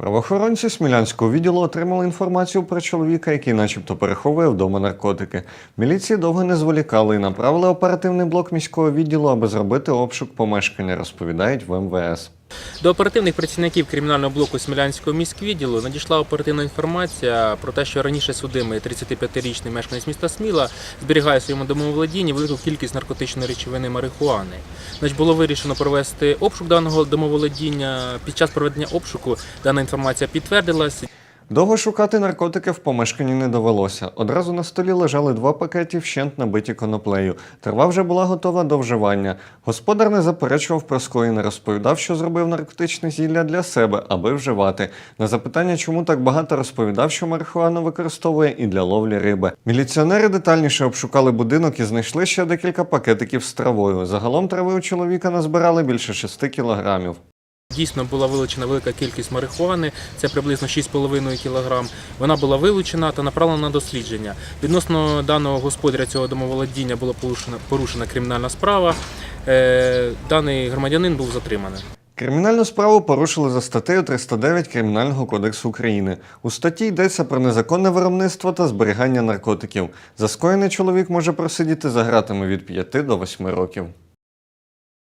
Правоохоронці Смілянського відділу отримали інформацію про чоловіка, який начебто переховує вдома наркотики. Міліції довго не зволікали і направили оперативний блок міського відділу, аби зробити обшук помешкання, розповідають в МВС. До оперативних працівників кримінального блоку Смілянського міськвідділу надійшла оперативна інформація про те, що раніше судимий 35-річний мешканець міста Сміла зберігає в своєму домоволодінні велику кількість наркотичної речовини марихуани. Значить, було вирішено провести обшук даного домоволодіння. Під час проведення обшуку дана інформація підтвердилась. Довго шукати наркотики в помешканні не довелося. Одразу на столі лежали два пакети вщент набиті коноплею. Трава вже була готова до вживання. Господар не заперечував про скоєне, розповідав, що зробив наркотичне зілля для себе, аби вживати. На запитання, чому так багато розповідав, що марихуану використовує і для ловлі риби. Міліціонери детальніше обшукали будинок і знайшли ще декілька пакетиків з травою. Загалом трави у чоловіка назбирали більше 6 кілограмів. Дійсно була вилучена велика кількість марихуани, це приблизно 6,5 кг. Вона була вилучена та направлена на дослідження. Відносно даного господаря цього домоволодіння була порушена, порушена кримінальна справа. Е, даний громадянин був затриманий. Кримінальну справу порушили за статтею 309 Кримінального кодексу України. У статті йдеться про незаконне виробництво та зберігання наркотиків. За скоєний чоловік може просидіти за гратами від 5 до 8 років.